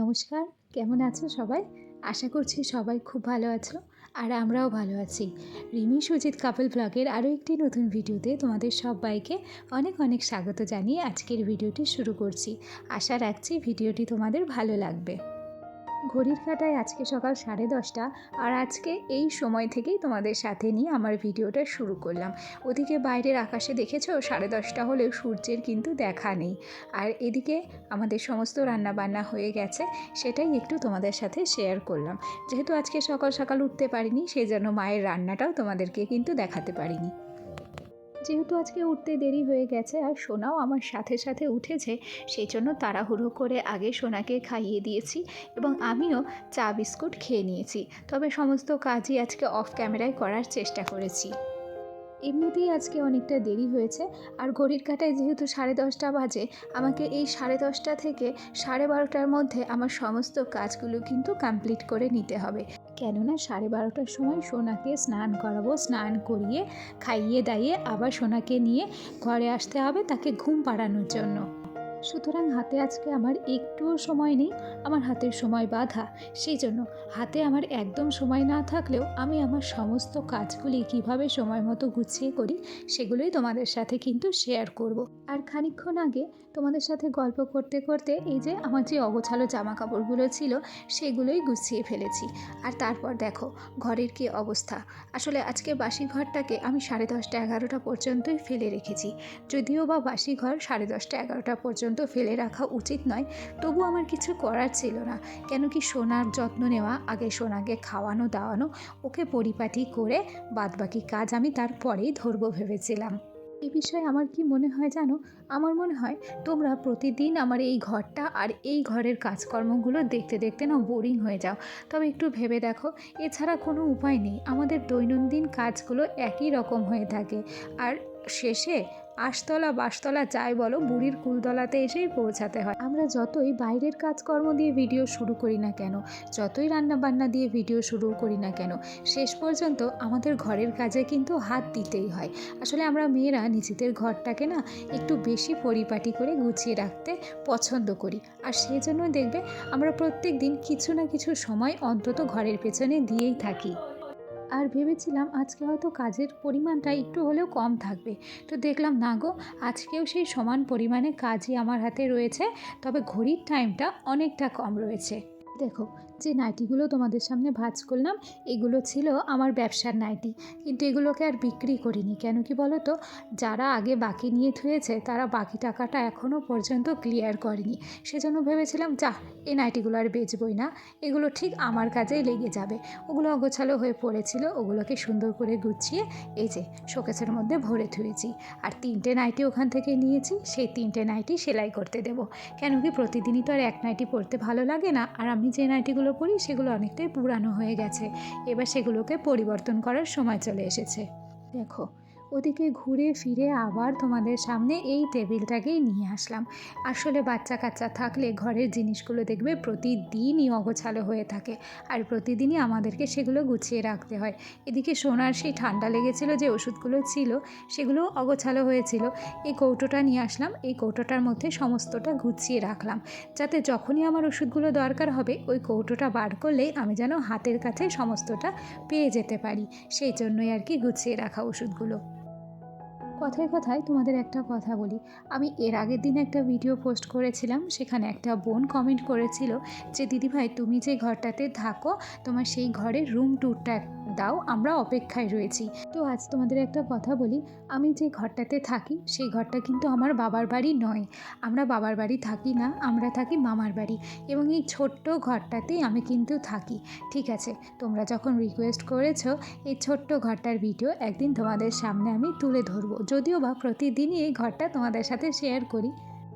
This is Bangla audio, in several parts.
নমস্কার, কেমন আছো সবাই? আশা করছি সবাই খুব ভালো আছো আর আমরাও ভালো আছি। রিমি সুজিত কাপল ব্লগের আরও একটি নতুন ভিডিওতে তোমাদের সবাইকে অনেক অনেক স্বাগত জানিয়ে আজকের ভিডিওটি শুরু করছি। আশা রাখছি ভিডিওটি তোমাদের ভালো লাগবে। ঘড়ির কাটায় আজকে সকাল সাড়ে দশটা আর আজকে এই সময় থেকেই তোমাদের সাথে নিয়ে আমার ভিডিওটা শুরু করলাম। ওদিকে বাইরের আকাশে দেখেছ? সাড়ে দশটা হলেও সূর্যের কিন্তু দেখা নেই। আর এদিকে আমাদের সমস্ত রান্না বান্না হয়ে গেছে, সেটাই একটু তোমাদের সাথে শেয়ার করলাম। যেহেতু আজকে সকাল সকাল উঠতে পারিনি, সেই জন্য মায়ের রান্নাটাও তোমাদেরকে কিন্তু দেখাতে পারিনি। যেহেতু আজকে উঠতে দেরি হয়ে গেছে আর সোনাও আমার সাথে সাথে উঠেছে, সেই জন্য তাড়াহুড়ো করে আগে সোনাকে খাইয়ে দিয়েছি এবং আমিও চা বিস্কুট খেয়ে নিয়েছি। তবে সমস্ত কাজই আজকে অফ ক্যামেরায় করার চেষ্টা করেছি। এমনিতেই আজকে অনেকটা দেরি হয়েছে আর ঘড়ির কাটায় যেহেতু সাড়ে দশটা বাজে, আমাকে এই সাড়ে দশটা থেকে সাড়ে বারোটার মধ্যে আমার সমস্ত কাজগুলো কিন্তু কমপ্লিট করে নিতে হবে। কেননা সাড়ে বারোটার সময় সোনাকে স্নান করাবো, স্নান করিয়ে খাইয়ে দাইয়ে আবার সোনাকে নিয়ে ঘরে আসতে হবে তাকে ঘুম পাড়ানোর জন্য। সুতরাং হাতে আজকে আমার একটুও সময় নেই, আমার হাতের সময় বাধা। সেই জন্য হাতে আমার একদম সময় না থাকলেও আমি আমার সমস্ত কাজগুলি কীভাবে সময় মতো গুছিয়ে করি, সেগুলোই তোমাদের সাথে কিন্তু শেয়ার করব। আর খানিকক্ষণ আগে তোমাদের সাথে গল্প করতে করতে এই যে আমার যে অগোছালো জামা কাপড়গুলো ছিল, সেগুলোই গুছিয়ে ফেলেছি। আর তারপর দেখো ঘরের কি অবস্থা। আসলে আজকে বাসি ঘরটাকে আমি সাড়ে দশটা এগারোটা পর্যন্তই ফেলে রেখেছি। যদিও বা বাসি ঘর সাড়ে দশটা এগারোটা পর্যন্ত ফেলে রাখা উচিত নয়। তবু আমার কিছু করার ছিল না। কেন কি সোনার যত্ন নেওয়া, আগে সোনাকে খাওয়ানো, দাওয়ানো, ওকে পরিপাটি করে বাদবাকি কাজ আমি তারপরেই ধরবো ভেবেছিলাম। এই বিষয়ে আমার কি মনে হয় জানো? আমার মনে হয় তোমরা প্রতিদিন আমার এই ঘরটা আর এই ঘরের কাজকর্মগুলো দেখতে দেখতে না বোরিং হয়ে যাও। তবে একটু ভেবে দেখো, এছাড়া কোনো উপায় নেই। আমাদের দৈনন্দিন কাজগুলো একই রকম হয়ে থাকে। আর শেষে আশতলা, বাসতলা যাই বলো, বুড়ির কুলতলাতে এসেই পৌঁছাতে হয়। আমরা যতই বাইরের কাজকর্ম দিয়ে ভিডিও শুরু করি না কেন, যতই রান্নাবান্না দিয়ে ভিডিও শুরু করি না কেন, শেষ পর্যন্ত আমাদের ঘরের কাজে কিন্তু হাত দিতেই হয়। আসলে আমরা মেয়েরা নিজেদের ঘরটাকে না একটু বেশি পরিপাটি করে গুছিয়ে রাখতে পছন্দ করি। আর সেই জন্য দেখবে আমরা প্রত্যেক দিন কিছু না কিছু সময় অন্তত ঘরের পেছনে দিয়েই থাকি। আর ভেবেছিলাম আজকে হয়তো কাজের পরিমাণটা একটু হলেও কম থাকবে। তো দেখলাম না গো আজকেও সেই সমান পরিমাণে কাজই আমার হাতে রয়েছে তবে ঘড়ির টাইমটা অনেকটা কম রয়েছে। দেখো যে নাইটিগুলো তোমাদের সামনে ভাজ করলাম, এগুলো ছিল আমার ব্যবসার নাইটি। কিন্তু এগুলোকে আর বিক্রি করিনি। কেন কি বলো তো যারা আগে বাকি নিয়ে থুয়েছে, তারা বাকি টাকাটা এখনও পর্যন্ত ক্লিয়ার করেনি। সেজন্য ভেবেছিলাম যা এই নাইটিগুলো আর বেচবই না। এগুলো ঠিক আমার কাজেই লেগে যাবে। ওগুলো অগোছালো হয়ে পড়েছিল, ওগুলোকে সুন্দর করে গুছিয়ে এই যে শোকেসের মধ্যে ভরে থুয়েছি। আর তিনটে নাইটি ওখান থেকে নিয়েছি, সেই তিনটে নাইটি সেলাই করতে দেব। কেন কি প্রতিদিনই তো আর এক নাইটি পরতে ভালো লাগে না, আর আমি যে নাইটিগুলো পরি সেগুলো অনেকটাই পুরানো হয়ে গেছে। এবার সেগুলোকে পরিবর্তন করার সময় চলে এসেছে। দেখো ওদিকে ঘুরে ফিরে আবার তোমাদের সামনে এই টেবিলটাকেই নিয়ে আসলাম। আসলে বাচ্চা কাচ্চা থাকলে ঘরের জিনিসগুলো দেখবে প্রতিদিনই অগোছালো হয়ে থাকে আর প্রতিদিনই আমাদেরকে সেগুলো গুছিয়ে রাখতে হয়। এদিকে সোনার সেই ঠান্ডা লেগেছিল যে ওষুধগুলো ছিল সেগুলো অগোছালো হয়েছিল। এই কৌটোটা নিয়ে আসলাম। এই কৌটোটার মধ্যে সমস্তটা গুছিয়ে রাখলাম। যাতে যখনই আমার ওষুধগুলো দরকার হবে ওই কৌটোটা বার করলেই আমি যেন হাতের কাছে সমস্তটা পেয়ে যেতে পারি। সেই জন্যই আর কি গুছিয়ে রাখা ওষুধগুলো। কথায় কথায় তোমাদের একটা কথা বলি। আমি এর আগের দিন একটা ভিডিও পোস্ট করেছিলাম, সেখানে একটা বোন কমেন্ট করেছিল যে দিদিভাই তুমি যে ঘরটাতে থাকো, তোমার সেই ঘরের রুম ট্যুরটা দাও, আমরা অপেক্ষায় রয়েছি। তো আজ তোমাদের একটা কথা বলি, আমি যে ঘরটাতে থাকি, সেই ঘরটা কিন্তু আমার বাবার বাড়ি নয়। আমরা বাবার বাড়ি থাকি না, আমরা থাকি মামার বাড়ি। এবং এই ছোট্ট ঘরটাতেই আমি কিন্তু থাকি, ঠিক আছে? তোমরা যখন রিকোয়েস্ট করেছ, এই ছোট্ট ঘরটার ভিডিও একদিন তোমাদের সামনে আমি তুলে ধরবো। যদিও বা প্রতিদিনই এই ঘরটা তোমাদের সাথে শেয়ার করি।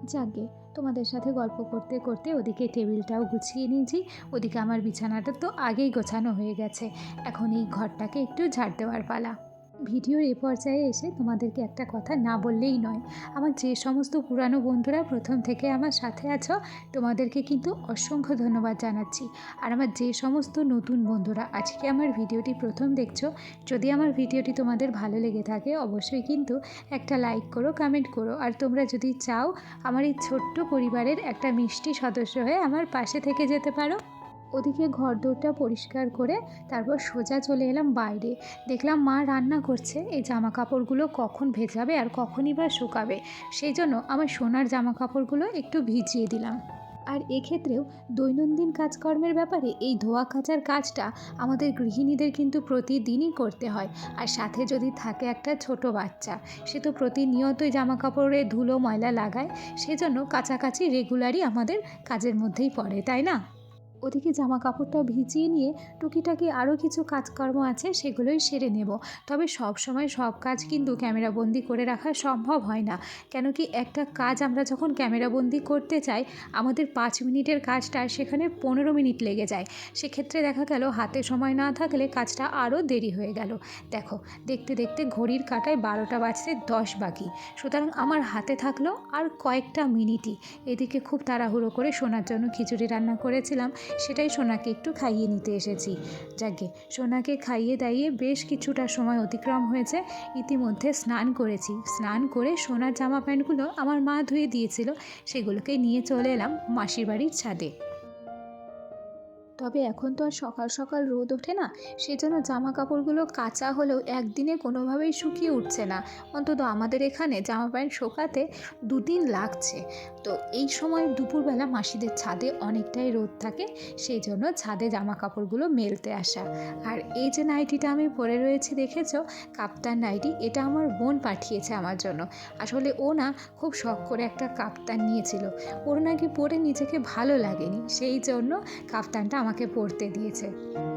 যাকে, তোমাদের সাথে গল্প করতে করতে ওদিকে টেবিলটাও গুছিয়ে নিয়েছি, ওদিকে আমার বিছানাটা তো আগেই গোছানো হয়ে গেছে। এখন এই ঘরটাকে একটু ঝাড় দেওয়ার পালা। ভিডিওর এ পর্যায়ে এসে তোমাদেরকে একটা কথা না বললেই নয়। আমার যে সমস্ত পুরানো বন্ধুরা প্রথম থেকে আমার সাথে আছো, তোমাদেরকে কিন্তু অসংখ্য ধন্যবাদ জানাচ্ছি। আর আমার যে সমস্ত নতুন বন্ধুরা আজকে আমার ভিডিওটি প্রথম দেখছ, যদি আমার ভিডিওটি তোমাদের ভালো লেগে থাকে, অবশ্যই কিন্তু একটা লাইক করো, কমেন্ট করো। আর তোমরা যদি চাও, আমার এই ছোট্ট পরিবারের একটা মিষ্টি সদস্য হয়ে আমার পাশে থেকে যেতে পারো। ওদিকে ঘর দৌড়টা পরিষ্কার করে তারপর সোজা চলে এলাম বাইরে। দেখলাম মা রান্না করছে, এই জামা কাপড়গুলো কখন ভেজাবে আর কখনই বা শুকাবে। সেই জন্য আমার সোনার জামা কাপড়গুলো একটু ভিজিয়ে দিলাম। আর এক্ষেত্রেও দৈনন্দিন কাজকর্মের ব্যাপারে এই ধোয়া কাচার কাজটা আমাদের গৃহিণীদের কিন্তু প্রতিদিনই করতে হয়। আর সাথে যদি থাকে একটা ছোট বাচ্চা, সে তো প্রতিনিয়তই জামা কাপড়ে ধুলো, ময়লা লাগায়। সেজন্য কাছাকাছি রেগুলারই আমাদের কাজের মধ্যেই পড়ে, তাই না? ওদিকে জামা কাপড়টা ভিজিয়ে নিয়ে টুকিটাকি আরও কিছু কাজকর্ম আছে, সেগুলোই সেরে নেব। তবে সব সময় সব কাজ কিন্তু ক্যামেরাবন্দি করে রাখা সম্ভব হয় না। কেন কি একটা কাজ আমরা যখন ক্যামেরাবন্দি করতে চাই, আমাদের পাঁচ মিনিটের কাজটা সেখানে পনেরো মিনিট লেগে যায়। সেক্ষেত্রে দেখা গেল হাতে সময় না থাকলে কাজটা আরও দেরি হয়ে গেল। দেখো, দেখতে দেখতে ঘড়ির কাটায় বারোটা বাজতে দশ বাকি। সুতরাং আমার হাতে থাকল আর কয়েকটা মিনিটই। এদিকে খুব তাড়াহুড়ো করে শোনার জন্য খিচুড়ি রান্না করেছিলাম। সেটাই সোনাকে একটু খাইয়ে নিতে এসেছি। যাকে সোনাকে খাইয়ে দাইয়ে বেশ কিছুটা সময় অতিক্রম হয়েছে, ইতিমধ্যে স্নান করেছি। স্নান করে সোনার জামা প্যান্টগুলো আমার মা ধুয়ে দিয়েছিল, সেগুলোকে নিয়ে চলে এলাম মাসির বাড়ির ছাদে। তবে এখন তো আর সকাল সকাল রোদ ওঠে না, সেজন্য জামা কাপড়গুলো কাঁচা হলেও একদিনে কোনোভাবেই শুকিয়ে উঠছে না। অন্তত আমাদের এখানে জামা প্যান্ট শোকাতে দুদিন লাগছে। তো এই সময় দুপুরবেলা মাসিদের ছাদে অনেকটাই রোদ থাকে সেই জন্য ছাদে জামা কাপড়গুলো মেলতে আসা। আর এই যে নাইটিটা আমি পরে রয়েছি, দেখেছ? কাপ্তান নাইটি, এটা আমার বোন পাঠিয়েছে আমার জন্য। আসলে ও না খুব শখ করে একটা কাপ্তান নিয়েছিল। ওর নাকি পরে নিজেকে ভালো লাগেনি, সেই জন্য কাপ্তানটা আমাকে পড়তে দিয়েছে।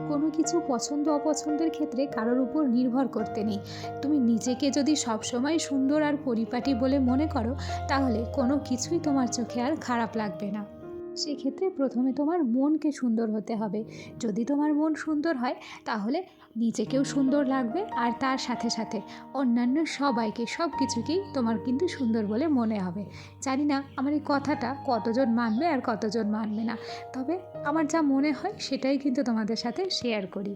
কোনো কিছু পছন্দ, অপছন্দের ক্ষেত্রে কারোর উপর নির্ভর করতে নেই। তুমি নিজেকে যদি সবসময় সুন্দর আর পরিপাটি বলে মনে করো, তাহলে কোনো কিছুই তোমার চোখে আর খারাপ লাগবে না। সেক্ষেত্রে প্রথমে তোমার মনকে সুন্দর হতে হবে। যদি তোমার মন সুন্দর হয়, তাহলে নিজেকেও সুন্দর লাগবে আর তার সাথে সাথে অন্যান্য সবাইকে সব কিছুকেই তোমার কিন্তু সুন্দর বলে মনে হবে। জানি না আমার এই কথাটা কতজন মানবে আর কতজন মানবে না। তবে আমার যা মনে হয়, সেটাই কিন্তু তোমাদের সাথে শেয়ার করি।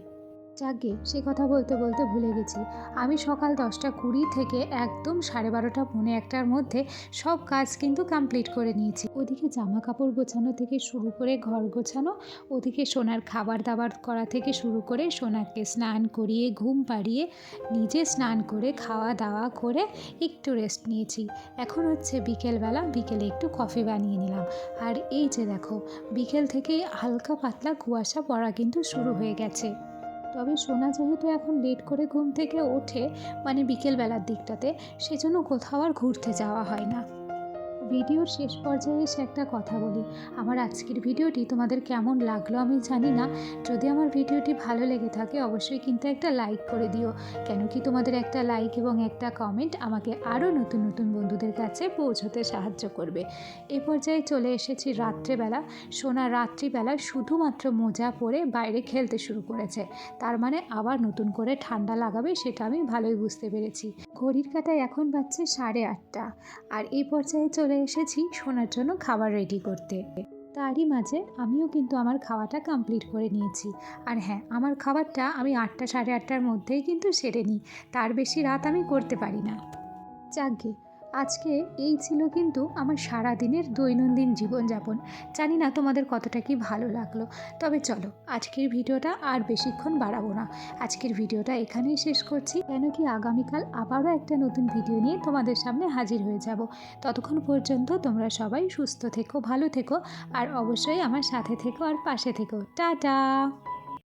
যাকে সে কথা বলতে বলতে ভুলে গেছি। আমি সকাল দশটা কুড়ি থেকে একদম সাড়ে বারোটা, পৌনে একটার মধ্যে সব কাজ কিন্তু কমপ্লিট করে নিয়েছি। ওদিকে জামা কাপড় গোছানো থেকে শুরু করে ঘর গোছানো, ওদিকে সোনার খাবার দাবার করা থেকে শুরু করে সোনাকে স্নান করিয়ে, ঘুম পাড়িয়ে, নিজে স্নান করে, খাওয়া দাওয়া করে একটু রেস্ট নিয়েছি। এখন হচ্ছে বিকেলবেলা, বিকেলে একটু কফি বানিয়ে নিলাম। আর এই যে দেখো, বিকেল থেকেই হালকা পাতলা কুয়াশা পড়া কিন্তু শুরু হয়ে গেছে। তবে সোনা যেহেতু এখন লেট করে ঘুম থেকে ওঠে মানে বিকেলবেলার দিকটাতে, সেজন্য কোথাও আর ঘুরতে যাওয়া হয় না। ভিডিওর শেষ পর্যায়ে এসে একটা কথা বলি। আমার আজকের ভিডিওটি তোমাদের কেমন লাগল আমি জানি না। যদি আমার ভিডিওটি ভালো লেগে থাকে অবশ্যই কিন্তু একটা লাইক করে দিও। কেন কি তোমাদের একটা লাইক এবং একটা কমেন্ট আমাকে আরও নতুন নতুন বন্ধুদের কাছে পৌঁছতে সাহায্য করবে। এ পর্যায়ে চলে এসেছি রাত্রেবেলা। সোনা রাত্রিবেলা শুধুমাত্র মোজা পরে বাইরে খেলতে শুরু করেছে। তার মানে আবার নতুন করে ঠান্ডা লাগাবে সেটা আমি ভালোই বুঝতে পেরেছি। ঘড়ির কাটায় এখন বাজছে সাড়ে আটটা আর এই পর্যায়ে চলে এসেছি শোনার জন্য খাবার রেডি করতে। তারই মাঝে আমিও কিন্তু আমার খাওয়াটা কমপ্লিট করে নিয়েছি। আর হ্যাঁ আমার খাবারটা আমি আটটা সাড়ে আটটার মধ্যেই কিন্তু সেরে নিই। তার বেশি রাত আমি করতে পারি না। যাকগে আজকে এই ছিল কিন্তু আমার সারা দিনের দৈনন্দিন জীবনযাপন। জানি না তোমাদের কতটা কি ভালো লাগল। তবে চলো, আজকের ভিডিওটা আর বেশিক্ষণ বাড়াবো না। আজকের ভিডিওটা এখানেই শেষ করছি। কেন কি আগামীকাল আবারও একটা নতুন ভিডিও নিয়ে তোমাদের সামনে হাজির হয়ে যাব। ততক্ষণ পর্যন্ত তোমরা সবাই সুস্থ থেকো, ভালো থেকো, আর অবশ্যই আমার সাথে থেকো আর পাশে থেকো। টাটা!